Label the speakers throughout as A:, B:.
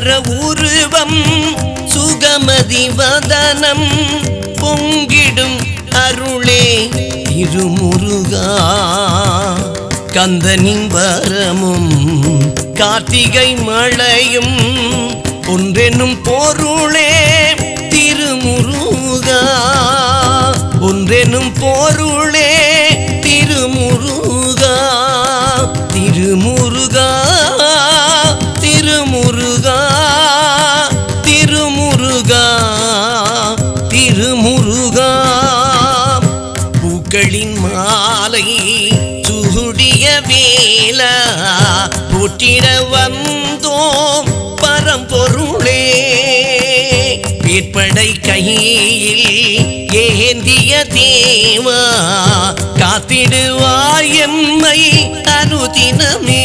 A: சுந்தர உருவம் சுகமதி வதனம் பொங்கிடும் அருளே. திருமுருகா கந்தனின் வரமும் கார்த்திகை மழையும் ஒன்றெனும் பொருளே. திருமுருகா ஒன்றெனும் பொருளே. பூக்களின் மாலை சுகுடிய வேலா போற்றிட வந்தோம் பரம்பொருளே. வேற்படை கையில் ஏந்திய தேவா காத்திடுவாய் என்னை அனுதினமே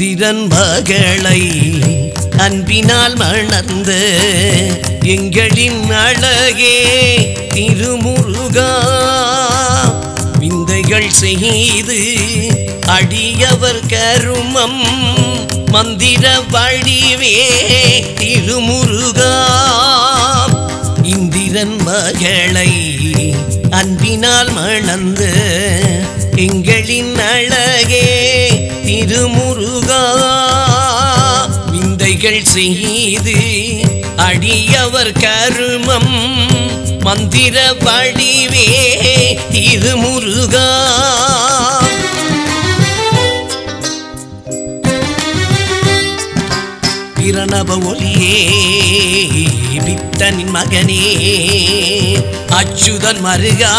A: இந்திரன் மகளை அன்பினால் மணந்த எங்களின் அழகே திருமுருகா. விந்தைகள் செய்து அடியவர் கருமம் மந்திர வழிவே திருமுருகா. இந்திரன் மகளை அன்பினால் மணந்த திங்களின் அழகே திருமுருகா. விந்தைகள் செய்து அடியவர் கருமம் மந்திர வடிவே திருமுருகா. பிரணவ ஒலியே வித்தனின் மகனே அச்சுதன் மருகா.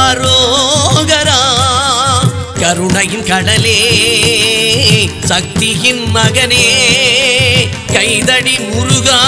A: அரோகரா கருணையின் கடலே சக்தியின் மகனே கைதடி முருகா.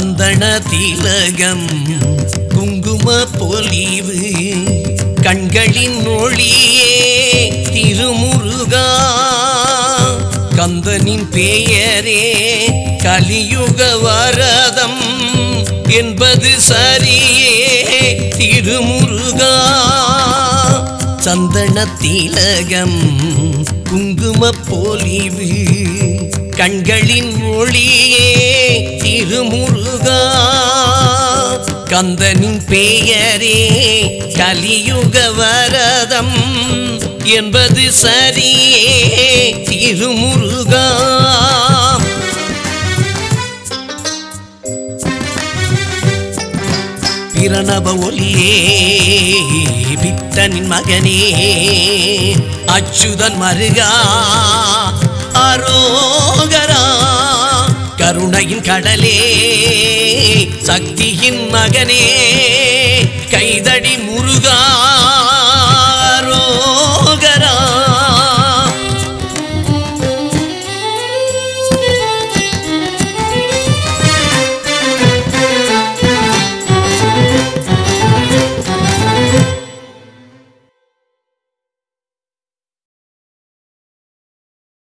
A: சந்தன திலகம் குங்கும பொலிவு கண்களின் ஒளியே திருமுருகா. கந்தனின் பெயரே கலியுக வரதம் என்பது சரியே திருமுருகா. சந்தன திலகம் குங்கும பொலிவு கண்களின் ஒளியே திருமுருகா. கந்தனின் பெயரே கலியுக வரதம் என்பது சரியே திருமுருகா. பிரணவ ஒலியே பித்தனின் மகனே. அச்சுதன் மருகா. அரோகரா. கருணையின் கடலே சக்தியின் மகனே.